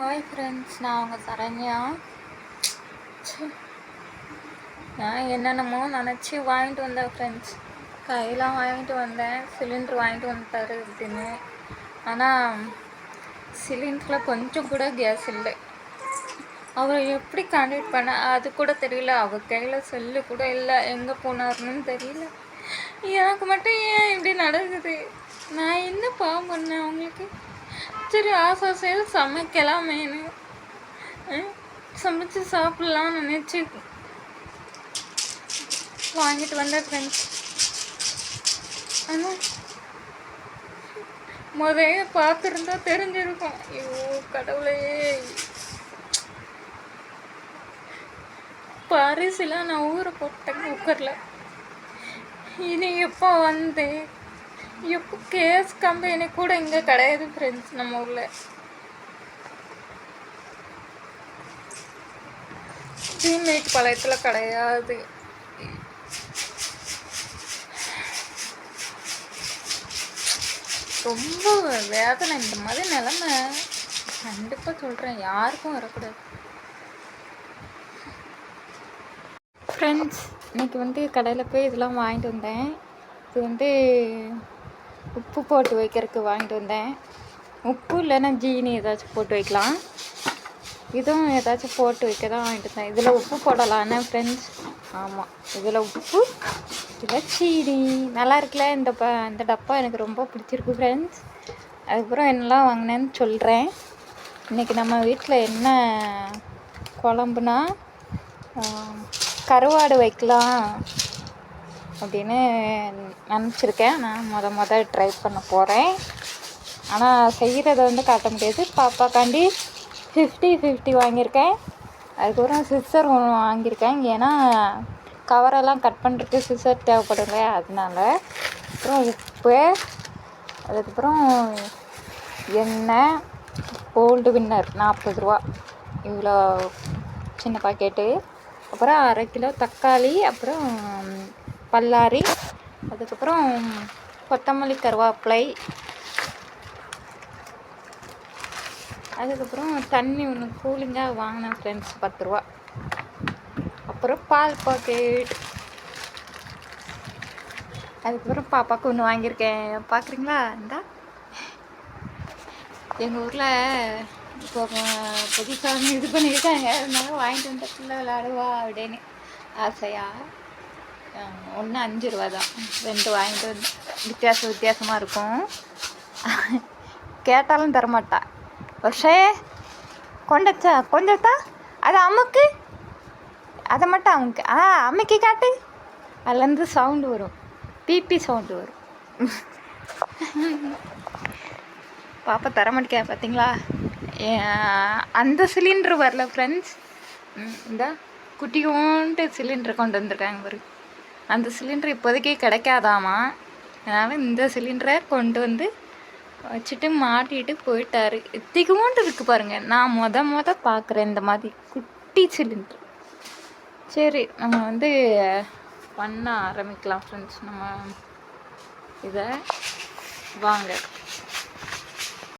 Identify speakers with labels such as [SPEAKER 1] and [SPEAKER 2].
[SPEAKER 1] Hi friends நான் உங்கள் சரண்யா. நான் என்னென்னமோ நினச்சி வாங்கிட்டு வந்தேன் ஃப்ரெண்ட்ஸ் கையெல்லாம் வாங்கிட்டு வந்தேன். சிலிண்டர் வாங்கிட்டு வந்துட்டாரு அப்படின்னு. ஆனால் சிலிண்டரில் கொஞ்சம் கூட கேஸ் இல்லை. அவரை எப்படி கான்டாக்ட் பண்ண அது கூட தெரியல. அவர் கையில் செல்லு கூட இல்லை. எங்கே போனாருன்னு தெரியல. எனக்கு மட்டும் ஏன் இப்படி நடக்குது? நான் என்ன பாவம் பண்ணேன் அவங்களுக்கு? சரி ஆசை ஆசையாக சமைக்கலாமேனு சமைச்சு சாப்பிட்லாம்னு நினச்சி வாங்கிட்டு வந்தேன் ஃப்ரெண்ட்ஸ் ஆனால் முதல்ல பார்த்துருந்தா தெரிஞ்சிருக்கும். ஐயோ கடவுளே. பரிசுலாம் நான் ஊற போட்டேன் குக்கரில். இனி எப்போ வந்து? இப்போ கேஸ் கம்பெனி கூட இங்கே கிடையாது ஃப்ரெண்ட்ஸ் நம்ம ஊரில். டீம்மேட் பாளையத்தில் கிடையாது. ரொம்ப வேதனை இந்த மாதிரி நிலமை. கண்டிப்பாக சொல்கிறேன் யாருக்கும் வரக்கூடாது. ஃப்ரெண்ட்ஸ் இன்னைக்கு வந்து கடையில் போய் இதெல்லாம் வாங்கிட்டு வந்தேன். இது வந்து உப்பு போட்டு வைக்கிறதுக்கு வாங்கிட்டு வந்தேன். உப்பு இல்லைன்னா ஜீனி ஏதாச்சும் போட்டு வைக்கலாம். இதுவும் ஏதாச்சும் போட்டு வைக்க தான் வாங்கிட்டு வந்தேன். இதில் உப்பு போடலான்னு ஃப்ரெண்ட்ஸ் ஆமாம் இதில் உப்பு இதில் சீனி. நல்லா இருக்குல்ல இந்த ப இந்த டப்பா எனக்கு ரொம்ப பிடிச்சிருக்கு ஃப்ரெண்ட்ஸ் அதுக்கப்புறம் என்னெல்லாம் வாங்கினேன்னு சொல்கிறேன் இன்றைக்கி நம்ம வீட்டில் என்ன குழம்புனா கருவாடு வைக்கலாம். அப்படின்னு நினச்சிருக்கேன். நான் முத முத ட்ரை பண்ண போகிறேன் ஆனால் செய்கிறத வந்து காட்ட முடியாது. பாப்பாக்காண்டி ஃபிஃப்டி ஃபிஃப்டி வாங்கியிருக்கேன். அதுக்கப்புறம் சிஸ்டர் ஒன்று வாங்கியிருக்கேன். ஏன்னா கவரெல்லாம் கட் பண்ணுறதுக்கு சிஸ்டர் தேவைப்படுங்க அதனால. அப்புறம் உப்பு அதுக்கப்புறம் எண்ணெய் கோல்டு வின்னர் நாற்பது ரூபா. இவ்வளோ சின்ன பாக்கெட்டு அப்புறம் அரை கிலோ தக்காளி அப்புறம் பல்லாரி அதுக்கப்புறம் கொத்தமல்லி கருவேப்பிலை அதுக்கப்புறம் தண்ணி ஒன்று கூலிங்காக வாங்கினேன் ஃப்ரெண்ட்ஸ் பத்து ரூபா. அப்புறம் பால் பாக்கெட் அதுக்கப்புறம் பாப்பாவுக்கு ஒன்று வாங்கியிருக்கேன். பார்க்குறீங்களா இந்தா. எங்கள் ஊரில் இப்போ புதுசாக இது பண்ணியிருக்காங்க. அதனால வாங்கிட்டு வந்த பிள்ளை விளாடுவா அப்படின்னு. ஆசையாக ஒன்று அஞ்சு ரூபா தான். ரெண்டு வாங்கிட்டு வந்து வித்தியாசம் வித்தியாசமாக இருக்கும். கேட்டாலும் தரமாட்டா. வருஷே கொண்டச்சா கொஞ்சத்தா அது அமுக்கு? அதை மட்டும் அமுக்கு. ஆ அமுக்கி காட்டு. அதுலேருந்து சவுண்டு வரும். பிபி சவுண்டு வரும். பாப்பா தர பார்த்தீங்களா அந்த சிலிண்டர் வரல ஃப்ரெண்ட்ஸ் இந்த குட்டியோண்டு சிலிண்டர் கொண்டு வந்திருக்காங்க பாருங்க அந்த சிலிண்டர் இப்போதைக்கு கிடைக்காதாமா? அதனால் இந்த சிலிண்டரை கொண்டு வந்து வச்சுட்டு மாட்டிட்டு போயிட்டாரு. திகமோண்டு இருக்கு பாருங்க. நான் மொத மொத பார்க்குறேன் இந்த மாதிரி குட்டி சிலிண்டர். சரி நம்ம வந்து பண்ண ஆரம்பிக்கலாம் ஃப்ரெண்ட்ஸ் நம்ம இதை வாங்க.